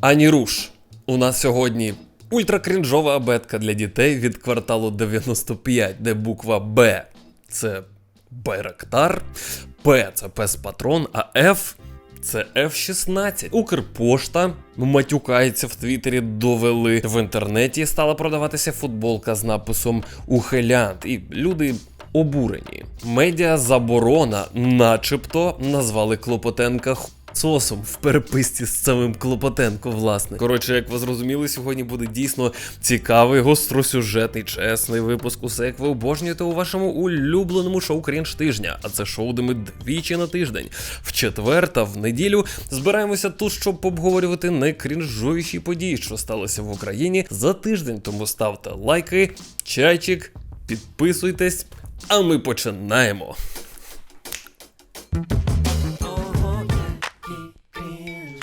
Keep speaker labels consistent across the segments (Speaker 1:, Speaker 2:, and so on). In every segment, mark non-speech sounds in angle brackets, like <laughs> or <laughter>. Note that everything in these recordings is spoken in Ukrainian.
Speaker 1: Ані руш. У нас сьогодні ультракрінжова абетка для дітей від кварталу 95, де буква Б це Байрактар, П це пес патрон, а Ф це F-16. Укрпошта матюкається в Твіттері, довели. В інтернеті стала продаватися футболка з написом Ухилянт, і люди. Обурені. Медіа заборона, начебто, назвали Клопотенка сосом в переписці з самим Клопотенко, власне. Коротше, як ви зрозуміли, сьогодні буде дійсно цікавий, гостросюжетний, чесний випуск. Усе як ви обожнюєте у вашому улюбленому шоу Крінж тижня. А це шоу, де ми двічі на тиждень, в четвер та в неділю збираємося тут, щоб обговорювати найкрінжовіші події, що сталося в Україні за тиждень. Тому ставте лайки, чайчик, підписуйтесь, а ми починаємо.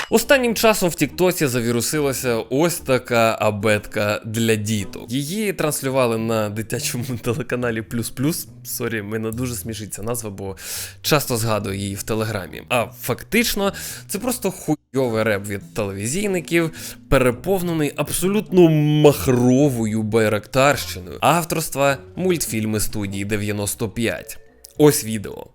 Speaker 1: Останнім часом в Тіктосі завірусилася ось така абетка для діток. Її транслювали на дитячому <laughs> телеканалі Плюс Плюс. Сорі, мене дуже смішить ця назва, бо часто згадую її в телеграмі. А фактично, це просто хуйовий реп від телевізійників, переповнений абсолютно махровою байрактарщиною авторства мультфільми студії 95. Ось відео.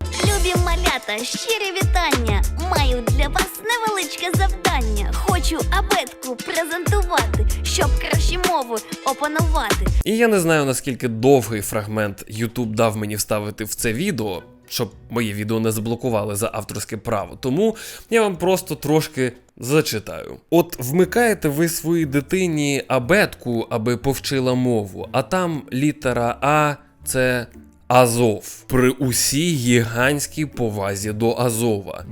Speaker 2: Любі малята, щирі вітання. Маю для вас невеличке завдання. Хочу абетку презентувати, щоб краще мову опанувати.
Speaker 1: І я не знаю наскільки довгий фрагмент YouTube дав мені вставити в це відео, щоб моє відео не заблокували за авторське право. Тому я вам просто трошки зачитаю. От вмикаєте ви своїй дитині абетку, аби повчила мову, а там літера А це Азов. При усій гігантській повазі до Азова.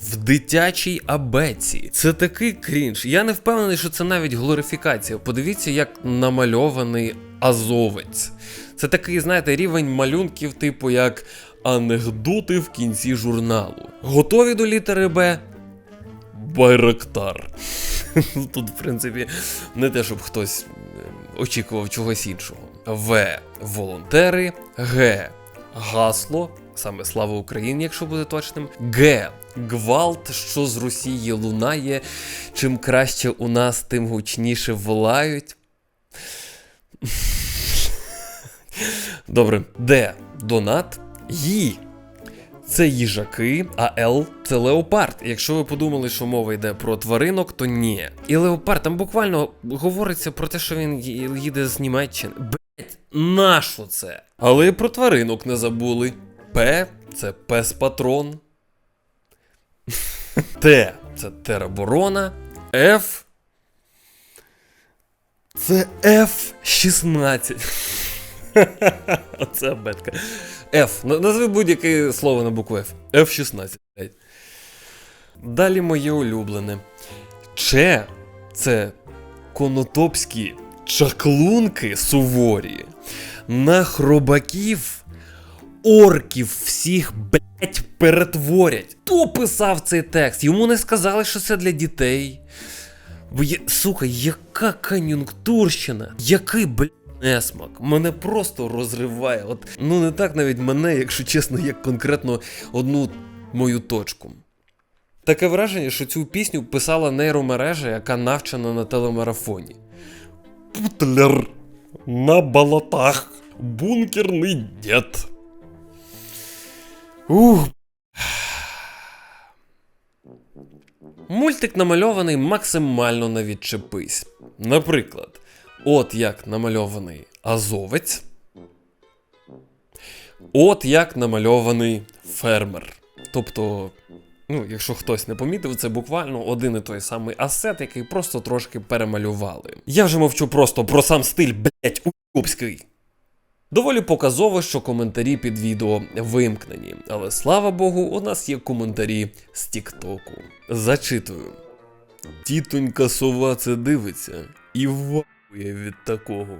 Speaker 1: В дитячій абеці. Це такий крінж. Я не впевнений, що це навіть глорифікація. Подивіться, як намальований азовець. Це такий, знаєте, рівень малюнків, типу як анекдоти в кінці журналу. Готові до літери Б? Байрактар. <laughs> Тут, в принципі, не те, щоб хтось е, очікував чогось іншого. В. Волонтери. Г. Гасло. Саме слава Україні, якщо буде точним. Г. Гвалт, що з Росії лунає. Чим краще у нас, тим гучніше волають. Добре. Д. Донат. Ї. Це їжаки, а Л це леопард. Якщо ви подумали, що мова йде про тваринок, то ні. І леопард там буквально говориться про те, що він їде з Німеччини. Блять, нащо це? Але і про тваринок не забули. П це пес патрон. <laughs> Т це тероборона. Ф. Це F-16. <laughs> Оце абетка. F. На- Назви будь-яке слово на букву F. F-16. Далі моє улюблене. Че це конотопські чаклунки суворі. На хробаків орків всіх, блять, перетворять. Хто писав цей текст? Йому не сказали, що це для дітей. Сука, яка кон'юнктурщина, який блядь, несмак. Мене просто розриває. От, ну не так навіть мене, якщо чесно, як конкретно одну мою точку. Таке враження, що цю пісню писала нейромережа, яка навчена на телемарафоні. Путляр на болотах. Бункерний дід. Ух. Мультик намальований максимально на відчепись. Наприклад, от як намальований азовець. От як намальований фермер. Тобто, ну, якщо хтось не помітив, це буквально один і той самий асет, який просто трошки перемалювали. Я вже мовчу просто про сам стиль, блять, уйобський. Доволі показово, що коментарі під відео вимкнені, але слава Богу, у нас є коментарі з Тіктоку. Зачитую. Тітонька сова це дивиться і вахує від такого.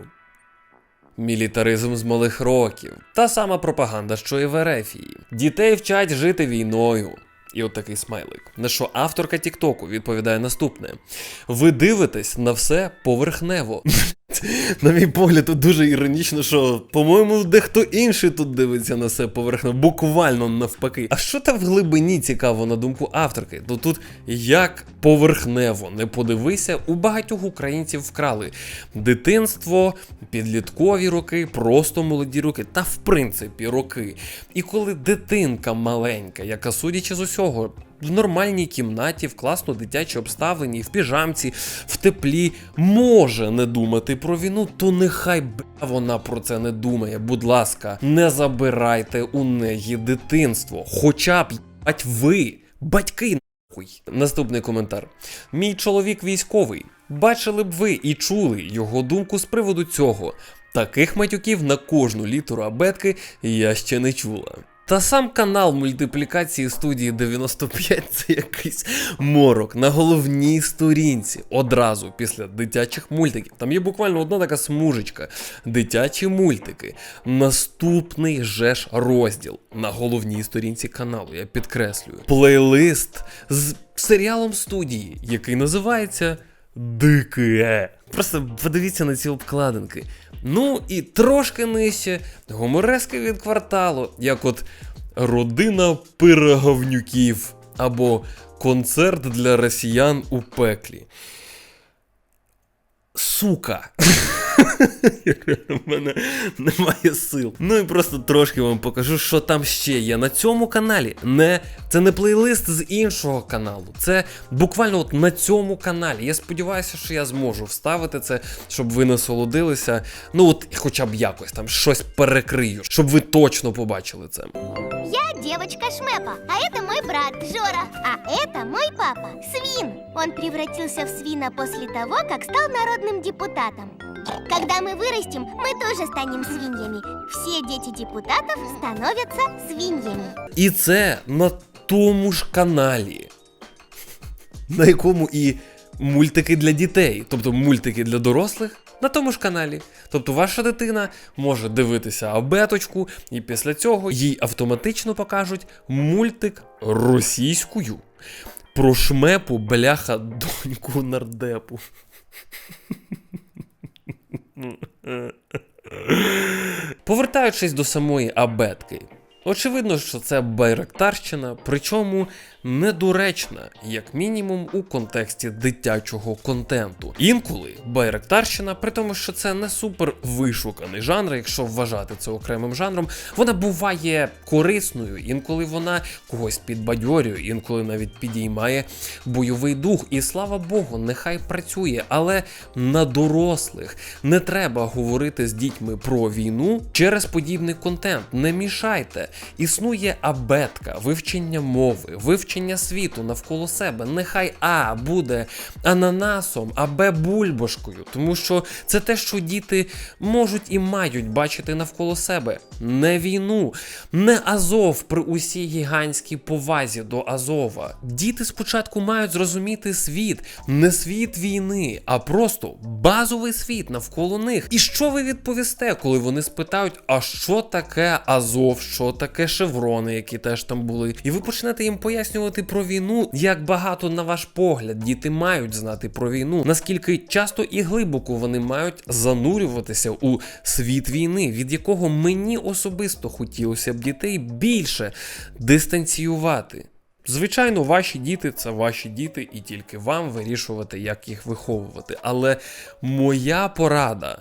Speaker 1: Мілітаризм з малих років. Та сама пропаганда, що і в Ерефії. Дітей вчать жити війною. І от такий смайлик. На що авторка Тіктоку відповідає наступне: Ви дивитесь на все поверхнево. На мій погляд, тут дуже іронічно, що, по-моєму, дехто інший тут дивиться на це поверхно, буквально навпаки. А що там в глибині цікаво, на думку авторки? То тут як поверхнево не подивися, у багатьох українців вкрали дитинство, підліткові роки, просто молоді роки, та в принципі роки. І коли дитинка маленька, яка судячи з усього, в нормальній кімнаті, в класно дитячій обставленні, в піжамці, в теплі, може не думати про війну, то нехай б вона про це не думає. Будь ласка, не забирайте у неї дитинство. Хоча б ять ви, батьки. нахуй. Наступний коментар. Мій чоловік військовий. Бачили б ви і чули його думку з приводу цього. Таких матюків на кожну літеру абетки я ще не чула. Та сам канал мультиплікації студії 95 це якийсь морок на головній сторінці одразу після дитячих мультиків. Там є буквально одна така смужечка. Дитячі мультики. Наступний же ж розділ на головній сторінці каналу. Я підкреслюю. Плейлист з серіалом студії, який називається Дике. Просто подивіться на ці обкладинки. Ну і трошки нижче гуморески від кварталу, як от Родина пироговнюків або Концерт для росіян у пеклі. Сука. <laughs> <laughs> У мене немає сил. Ну і просто трошки вам покажу, що там ще є на цьому каналі. Не, Це не плейлист з іншого каналу. Це буквально от на цьому каналі. Я сподіваюся, що я зможу вставити це, щоб ви насолодилися. Ну, от хоча б якось там щось перекрию, щоб ви точно побачили це.
Speaker 3: Я девочка Шмепа, а это мой брат Жора, а это мой папа Свин. Он превратился в свина после того, как стал народным депутатом. Когда мы вырастем, мы тоже станем свиньями. Все дети депутатов становятся свиньями.
Speaker 1: І це на тому ж каналі, на якому і мультики для дітей, тобто мультики для дорослих. На тому ж каналі. Тобто ваша дитина може дивитися абеточку, і після цього їй автоматично покажуть мультик російською про шмепу, бляха, доньку нардепу. Повертаючись до самої абетки, очевидно, що це байрактарщина, причому недоречна, як мінімум, у контексті дитячого контенту. Інколи байрактарщина, при тому, що це не супер вишуканий жанр, якщо вважати це окремим жанром, вона буває корисною, інколи вона когось підбадьорює, інколи навіть підіймає бойовий дух. І слава Богу, нехай працює, але на дорослих не треба говорити з дітьми про війну через подібний контент. Не мішайте. Існує абетка, вивчення мови, вивчення світу навколо себе. Нехай А буде ананасом, а Б бульбашкою, тому що це те, що діти можуть і мають бачити навколо себе. Не війну, не Азов при усій гігантській повазі до Азова. Діти спочатку мають зрозуміти світ, не світ війни, а просто базовий світ навколо них. І що ви відповісте, коли вони спитають, а що таке Азов, що таке шеврони, які теж там були? І ви почнете їм пояснювати про війну, як багато на ваш погляд діти мають знати про війну, наскільки часто і глибоко вони мають занурюватися у світ війни, від якого мені особисто хотілося б дітей більше дистанціювати. Звичайно, ваші діти це ваші діти, і тільки вам вирішувати, як їх виховувати. Але моя порада.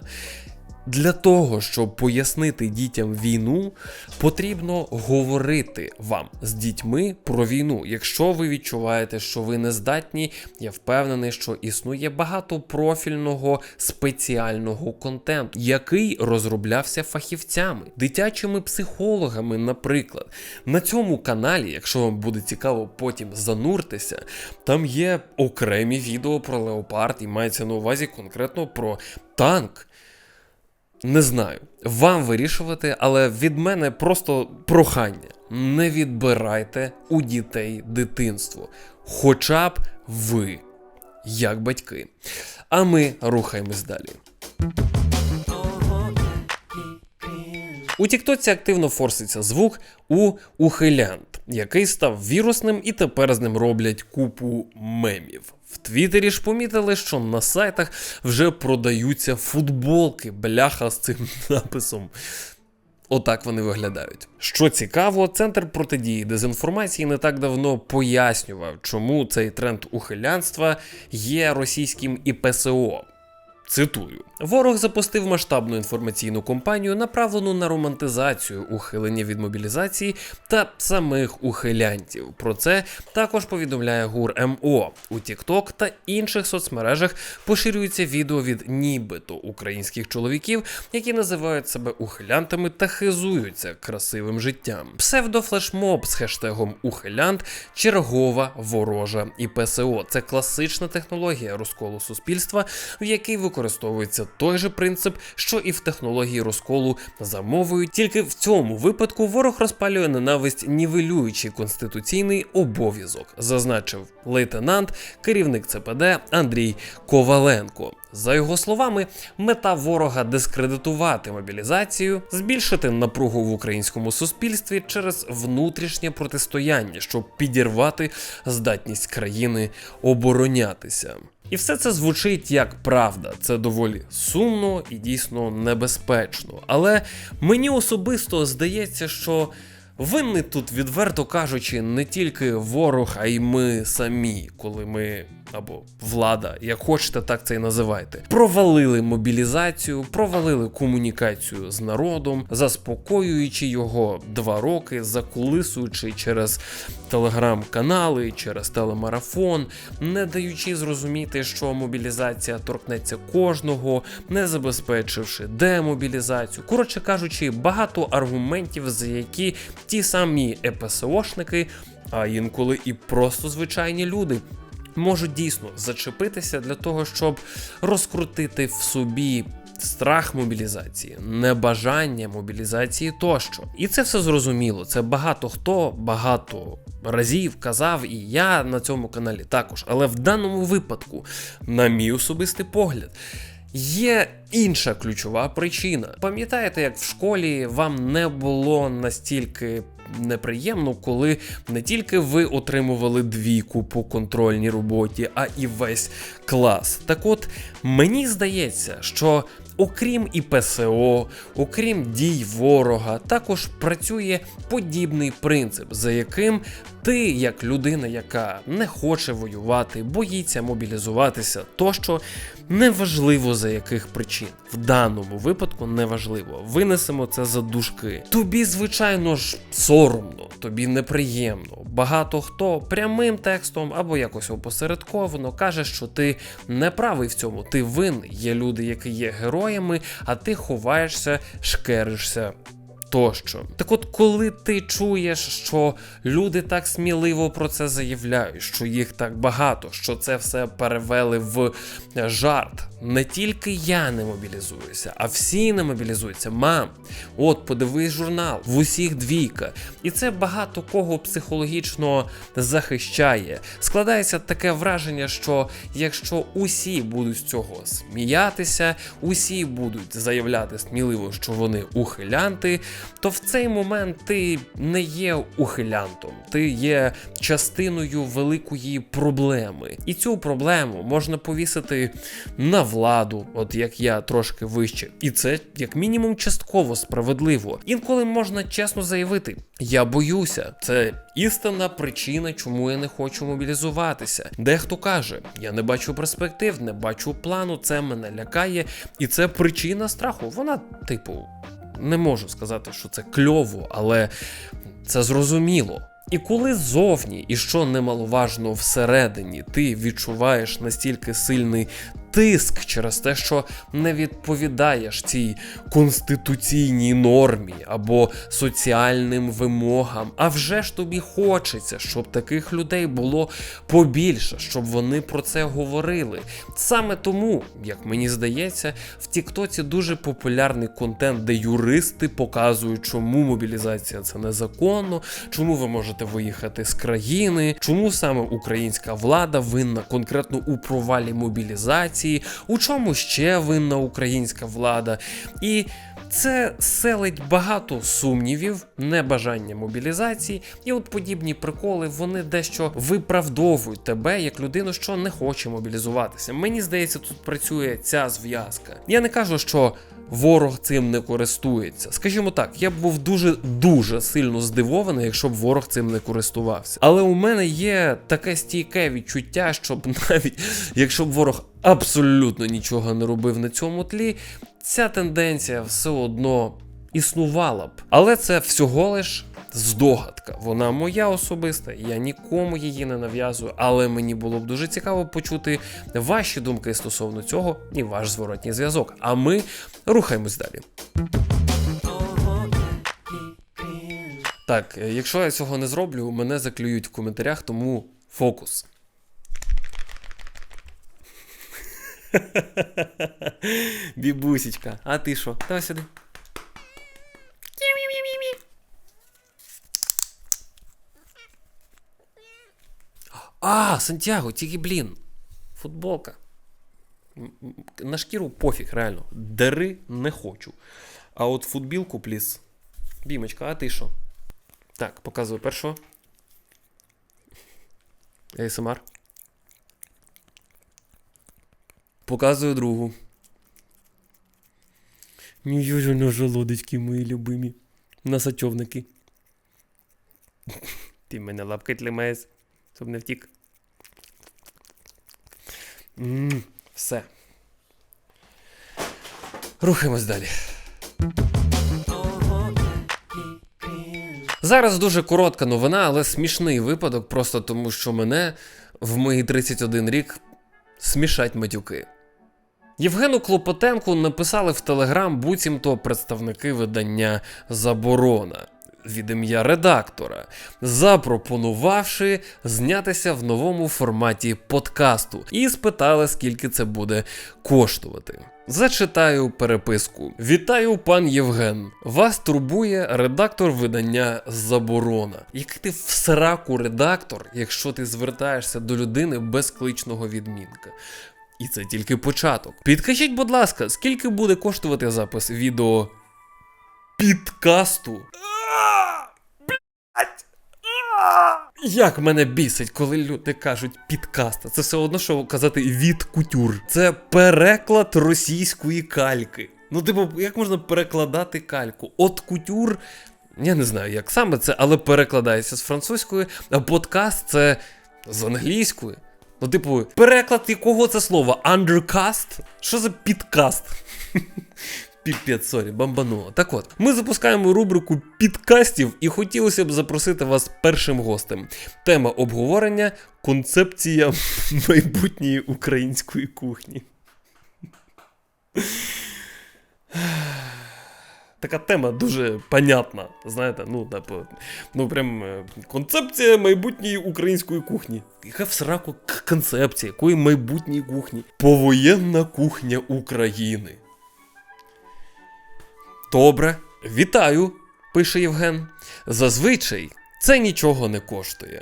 Speaker 1: Для того, щоб пояснити дітям війну, потрібно говорити вам з дітьми про війну. Якщо ви відчуваєте, що ви не здатні, я впевнений, що існує багато профільного спеціального контенту, який розроблявся фахівцями, дитячими психологами, наприклад. На цьому каналі, якщо вам буде цікаво потім зануртися, там є окремі відео про леопард і мається на увазі конкретно про танк. Не знаю, вам вирішувати, але від мене просто прохання. Не відбирайте у дітей дитинство. Хоча б ви, як батьки. А ми рухаємось далі. У Тіктоці активно форситься звук у ухилянт. який став вірусним, і тепер з ним роблять купу мемів. В Твіттері ж помітили, що на сайтах вже продаються футболки, бляха з цим <laughs> написом. Отак вони виглядають. Що цікаво, центр протидії дезінформації не так давно пояснював, чому цей тренд ухилянства є російським і ПСО. Цитую: ворог запустив масштабну інформаційну кампанію, направлену на романтизацію ухилення від мобілізації та самих ухилянтів. Про це також повідомляє ГУР МО. У TikTok та інших соцмережах поширюються відео від нібито українських чоловіків, які називають себе ухилянтами та хизуються красивим життям. Псевдофлешмоб з хештегом ухилянт чергова ворожа і ПСО. Це класична технологія розколу суспільства, в якій використовується той же принцип, що і в технології розколу за. Тільки в цьому випадку ворог розпалює ненависть, нівелюючи конституційний обов'язок, зазначив лейтенант, керівник ЦПД Андрій Коваленко. За його словами, мета ворога дискредитувати мобілізацію, збільшити напругу в українському суспільстві через внутрішнє протистояння, щоб підірвати здатність країни оборонятися. І все це звучить як правда. Це доволі сумно і дійсно небезпечно. Але мені особисто здається, що винний тут, відверто кажучи, не тільки ворог, а й ми самі, коли ми. Або влада, як хочете, так це і називайте. Провалили мобілізацію, провалили комунікацію з народом, заспокоюючи його два роки, закулисуючи через телеграм-канали, через телемарафон, не даючи зрозуміти, що мобілізація торкнеться кожного, не забезпечивши демобілізацію. Коротше кажучи, багато аргументів, за які ті самі ЕПСОшники, а інколи і просто звичайні люди. Можуть дійсно зачепитися для того, щоб розкрутити в собі страх мобілізації, небажання мобілізації тощо. І це все зрозуміло. Це багато хто багато разів казав, і я на цьому каналі також. Але в даному випадку, на мій особистий погляд, Є інша ключова причина. Пам'ятаєте, як в школі вам не було настільки неприємно, коли не тільки ви отримували двійку по контрольній роботі, а і весь клас. Так от мені здається, що окрім і ПСО, окрім дій ворога, також працює подібний принцип, за яким ти, як людина, яка не хоче воювати, боїться мобілізуватися, тощо неважливо за яких причин. В даному випадку неважливо. Винесемо це за дужки. Тобі, звичайно ж, соромно, тобі неприємно. Багато хто прямим текстом або якось опосередковано каже, що ти не правий в цьому, ти винний. Є люди, які є героями, а ти ховаєшся, шкеришся тощо. Так от, коли ти чуєш, що люди так сміливо про це заявляють, що їх так багато, що це все перевели в жарт. Не тільки я не мобілізуюся, а всі не мобілізуються. Мам, от подивись журнал, в усіх двійка. І це багато кого психологічно захищає. Складається таке враження, що якщо усі будуть з цього сміятися, усі будуть заявляти сміливо, що вони ухилянти, то в цей момент ти не є ухилянтом, ти є частиною великої проблеми. І цю проблему можна повісити на владу, от як я трошки вище. І це як мінімум частково справедливо. Інколи можна чесно заявити: я боюся, це істинна причина, чому я не хочу мобілізуватися. Дехто каже: я не бачу перспектив, не бачу плану, це мене лякає, і це причина страху. Вона, типу, не можу сказати, що це кльово, але це зрозуміло. І коли зовні, і що немаловажно всередині, ти відчуваєш настільки сильний тиск через те, що не відповідаєш цій конституційній нормі або соціальним вимогам, а вже ж тобі хочеться, щоб таких людей було побільше, щоб вони про це говорили. Саме тому, як мені здається, в Тіктоці дуже популярний контент, де юристи показують, чому мобілізація це незаконно, чому ви можете виїхати з країни, чому саме українська влада винна конкретно у провалі мобілізації, у чому ще винна українська влада. І Це селить багато сумнівів, небажання мобілізації, і от подібні приколи вони дещо виправдовують тебе як людину, що не хоче мобілізуватися. Мені здається, тут працює ця зв'язка. Я не кажу, що ворог цим не користується. Скажімо так, я б був дуже дуже сильно здивований, якщо б ворог цим не користувався. Але у мене є таке стійке відчуття, щоб <laughs> навіть якщо б ворог абсолютно нічого не робив на цьому тлі, ця тенденція все одно існувала б. Але це всього лиш здогадка. Вона моя особиста, я нікому її не нав'язую, але мені було б дуже цікаво почути ваші думки стосовно цього і ваш зворотній зв'язок. А ми рухаємось далі. Так, е, якщо я цього не зроблю, мене заклюють в коментарях, тому фокус. <laughs> Бібусечка, а ти що? Давай сюди. А, Сантьяго, тільки блін. Футболка. На шкіру пофіг, реально. Дери не хочу. А от футбілку, пліс. Бімочка, а ти що? Так, показую першого. <laughs> АСМР. Показую другу. Нічого на желудочки, мої любимі. На сачовники. Ти мене лапки тримаєш, щоб не втік. м все. Рухаємось далі. Зараз дуже коротка новина, але смішний випадок, просто тому що мене в мої 31 рік смішать матюки. Євгену Клопотенку написали в Телеграм буцімто представники видання Заборона від ім'я редактора, запропонувавши знятися в новому форматі подкасту і спитали, скільки це буде коштувати. Зачитаю переписку. Вітаю, пан Євген. Вас турбує редактор видання Заборона. Який ти в сраку редактор, якщо ти звертаєшся до людини без кличного відмінка. І це тільки початок. Підкажіть, будь ласка, скільки буде коштувати запис відео підкасту? Як мене бісить, коли люди кажуть підкаста. Це все одно, що казати від кутюр. Це переклад російської кальки. Ну, типу, як можна перекладати кальку? От кутюр. Я не знаю, як саме це, але перекладається з французької, а подкаст це з англійської. Ну, типу, переклад якого це слово? Undercast? Що за підкаст? <laughs> Піпець, сорі, бамбануло. Так от, ми запускаємо рубрику підкастів і хотілося б запросити вас першим гостем. Тема обговорення концепція <laughs> майбутньої української кухні. Така тема дуже понятна. Знаєте, ну, типу, ну прям е, концепція майбутньої української кухні. Яка в сраку концепція, якої майбутньої кухні? Повоєнна кухня України. Добре, вітаю, пише Євген. Зазвичай це нічого не коштує.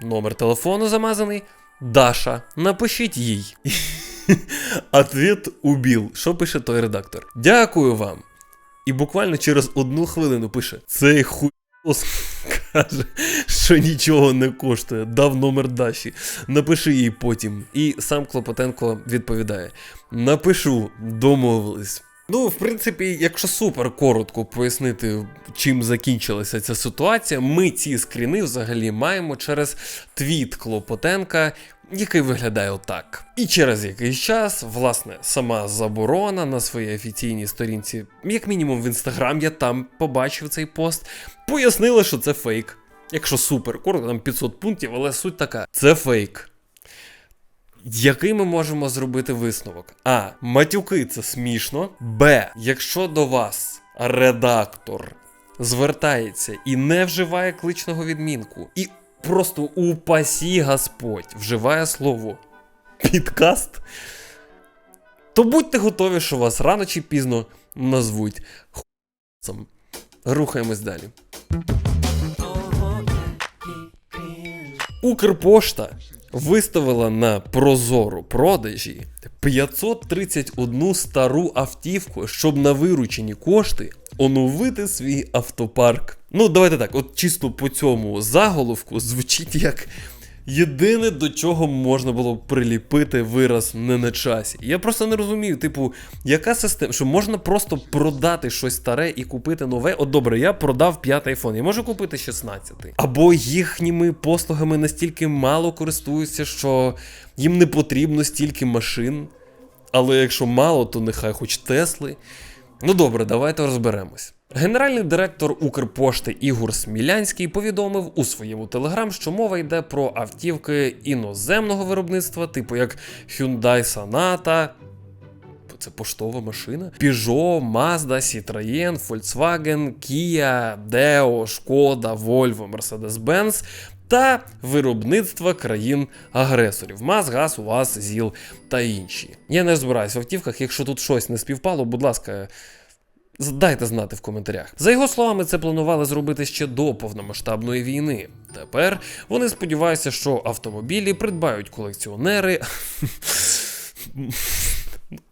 Speaker 1: Номер телефону замазаний. Даша, напишіть їй. <laughs> Ответ убіл. Що пише той редактор? Дякую вам. І буквально через одну хвилину пише: цей хуйос каже, що нічого не коштує. Дав номер Даші. Напиши їй потім. І сам Клопотенко відповідає: Напишу, домовились. Ну, в принципі, якщо супер коротко пояснити, чим закінчилася ця ситуація, ми ці скріни взагалі маємо через твіт Клопотенка, який виглядає отак. І через якийсь час, власне, сама заборона на своїй офіційній сторінці, як мінімум в інстаграм, я там побачив цей пост, пояснила, що це фейк. Якщо супер коротко, там 500 пунктів, але суть така: це фейк. Який ми можемо зробити висновок? А. Матюки це смішно. Б. Якщо до вас редактор звертається і не вживає кличного відмінку, і просто упасі Господь вживає слово підкаст, то будьте готові, що вас рано чи пізно назвуть хуйцем. Рухаємось далі. Укрпошта виставила на прозору продажі 531 стару автівку, щоб на виручені кошти оновити свій автопарк. Ну, давайте так, от чисто по цьому заголовку звучить як. Єдине, до чого можна було приліпити вираз не на часі. Я просто не розумію, типу, яка система, що можна просто продати щось старе і купити нове. От добре, я продав п'ятий айфон, я можу купити 16. Або їхніми послугами настільки мало користуються, що їм не потрібно стільки машин. Але якщо мало, то нехай хоч Тесли. Ну добре, давайте розберемось. Генеральний директор Укрпошти Ігор Смілянський повідомив у своєму телеграм, що мова йде про автівки іноземного виробництва, типу як Hyundai Sonata, це поштова машина. Peugeot, Mazda, Citroën, Volkswagen, Kia, Deo, Шкода, Volvo, Mercedes-Benz та виробництва країн-агресорів МАЗ, ГАЗ, УАЗ, ЗІЛ та інші. Я не розбираюсь в автівках, якщо тут щось не співпало, будь ласка. Дайте знати в коментарях. За його словами, це планували зробити ще до повномасштабної війни. Тепер вони сподіваються, що автомобілі придбають колекціонери.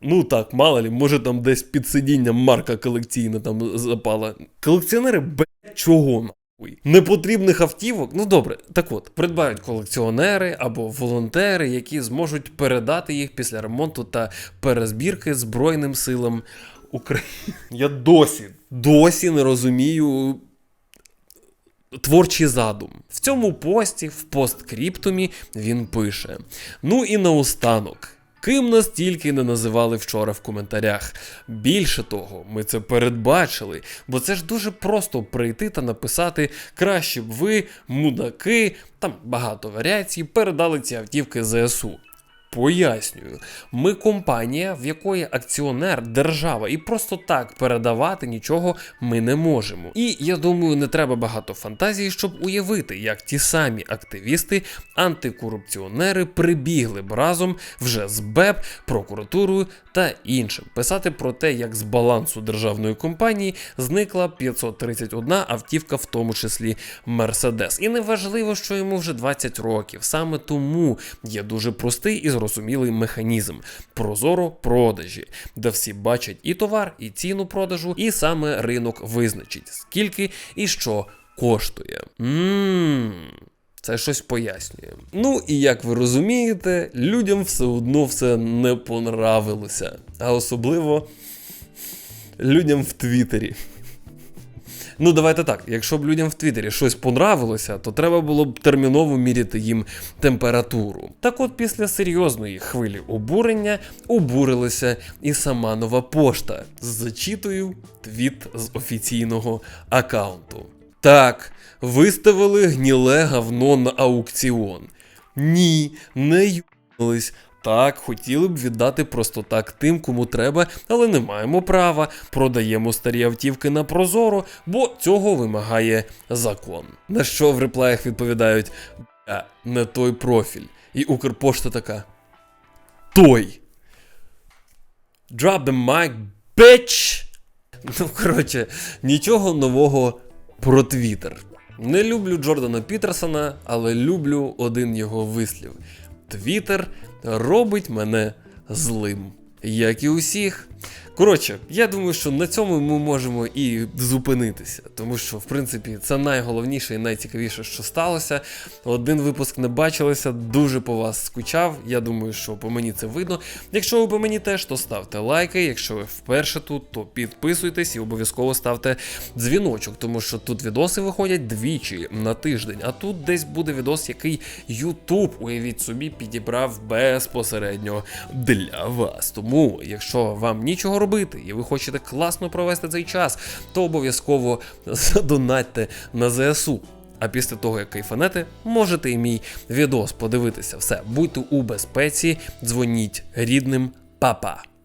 Speaker 1: Ну так, мало лі, може там десь під сидінням марка колекційна там запала. Колекціонери, блядь, чого? Непотрібних автівок. Ну добре, так от, придбають колекціонери або волонтери, які зможуть передати їх після ремонту та перезбірки Збройним силам України. Я досі, досі не розумію. Творчий задум. В цьому пості, в посткріптумі, він пише: Ну і наостанок. Ким нас тільки не називали вчора в коментарях. Більше того, ми це передбачили, бо це ж дуже просто прийти та написати краще б ви, мудаки, там багато варіацій, передали ці автівки ЗСУ. Пояснюю, ми компанія, в якої акціонер держава, і просто так передавати нічого ми не можемо. І я думаю, не треба багато фантазії, щоб уявити, як ті самі активісти, антикорупціонери прибігли б разом вже з БЕП, прокуратурою та іншим. Писати про те, як з балансу державної компанії зникла 531 автівка, в тому числі Мерседес. І неважливо, що йому вже 20 років. Саме тому є дуже простий і зрозумілий механізм прозоро продажі, де всі бачать і товар, і ціну продажу, і саме ринок визначить, скільки і що коштує. Ммм. Це щось пояснює. Ну і як ви розумієте, людям все одно все не понравилося. А особливо людям в Твіттері. Ну, давайте так. Якщо б людям в Твіттері щось понравилося, то треба було б терміново міряти їм температуру. Так от після серйозної хвилі обурення обурилася і сама нова пошта. Зачитую твіт з офіційного аккаунту. Так, виставили гніле говно на аукціон. Ні, не юнились. Так, хотіли б віддати просто так тим, кому треба, але не маємо права. Продаємо старі автівки на прозоро, бо цього вимагає закон. На що в реплаях відповідають: «Бля, не той профіль. І Укрпошта така. Той. Drop the mic, bitch! Ну, коротше, нічого нового про Твіттер. Не люблю Джордана Пітерсона, але люблю один його вислів. Твіттер робить мене злим. Як і усіх. Коротше, я думаю, що на цьому ми можемо і зупинитися, тому що, в принципі, це найголовніше і найцікавіше, що сталося. Один випуск не бачилися, дуже по вас скучав. Я думаю, що по мені це видно. Якщо ви по мені теж, то ставте лайки. Якщо ви вперше тут, то підписуйтесь і обов'язково ставте дзвіночок, тому що тут відоси виходять двічі на тиждень, а тут десь буде відос, який YouTube, уявіть собі, підібрав безпосередньо для вас. Тому, якщо вам нічого робити і ви хочете класно провести цей час, то обов'язково задонатьте на ЗСУ. А після того, як кайфанете, можете і мій відос подивитися. Все, будьте у безпеці, дзвоніть рідним, па-па!